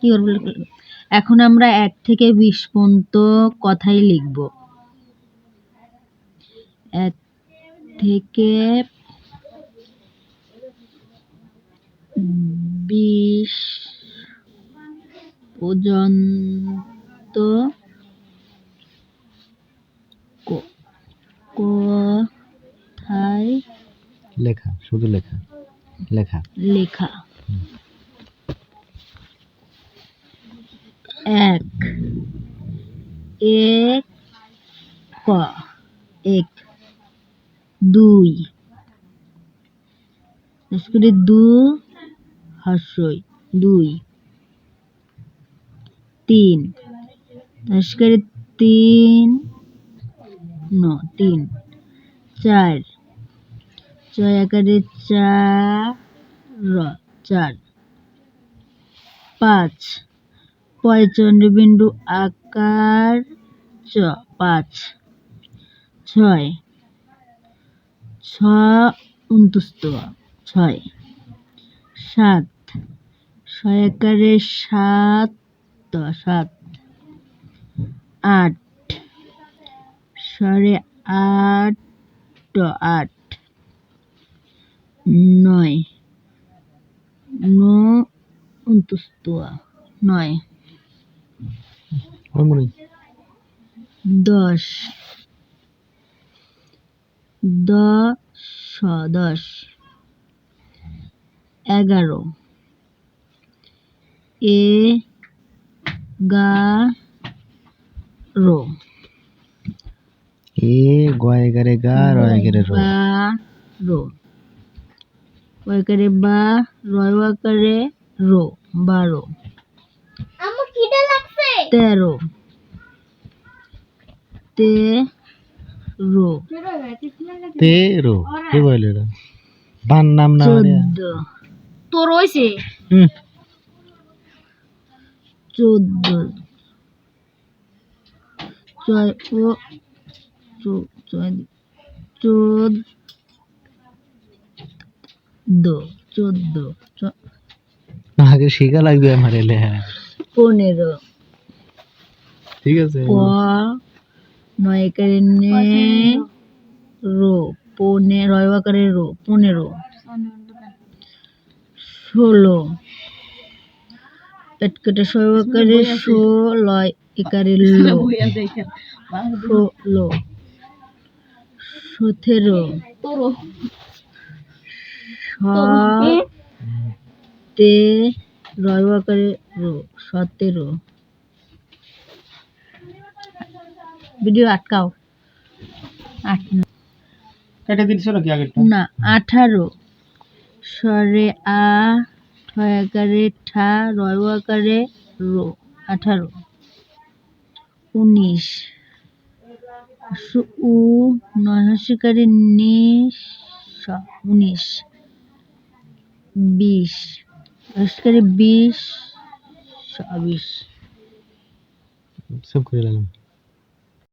কি করব? এখন আমরা এক থেকে বিশ পর্যন্ত কথাই লিখব। এক থেকে বিশ পর্যন্ত কথায় লেখা শুধু লেখা লেখা। লেখা। এক এক, ক, এক, দুই। করে দু হাস্যই, দুই, তিন। বিশেষ করে তিন, ন, তিন, চার। ছয় আকারে চার চার। পাঁচ। পয় চন্দ্রবিন্দু আকার চ, পাঁচ। ছয়। ছ উনতুস্ত ছয়। সাত। ছয় আকারে সাত সাত। আট। সরে আট আট। নয়। ন উনতুস্তুয়া নয়। দশ। দশ দশ। এগারো। এ গা রো এ গয় এগারে। গা রয় এগারে। র বা রো ওয়াকারে বা রয় ওয়াকারে রো বারো। আমার খিদে লাগছে? তেরো। তে রো তেরো। কি বলে বান নাম না তোর হইছে? হুম। চোদ্দ। চোদ্দ। চোদ্দ। আগে শিখা লাগবে আমার এলে হ্যাঁ। পনেরো। ঠিক আছে। প নয় একারে নে রো পনে রয় আকারে রো পনেরো। ষোলো। পেট কেটে ছয় আকারে ষোলয় একারে লো। ষোলো। সতেরো। তোর। তে রয় আকারে রো সতেরো। ভিডিও আটকাও। আট নাকি আগেরটা? না আঠারো। স্বরে আ ঠয় আকারে ঠা রয় আকারে রো আঠারো। উনিশ। উ নয় হস্যকারে নিশ উনিশ। বিশ। হস্যকারে বিশ। স- বিশ সব করে নিলাম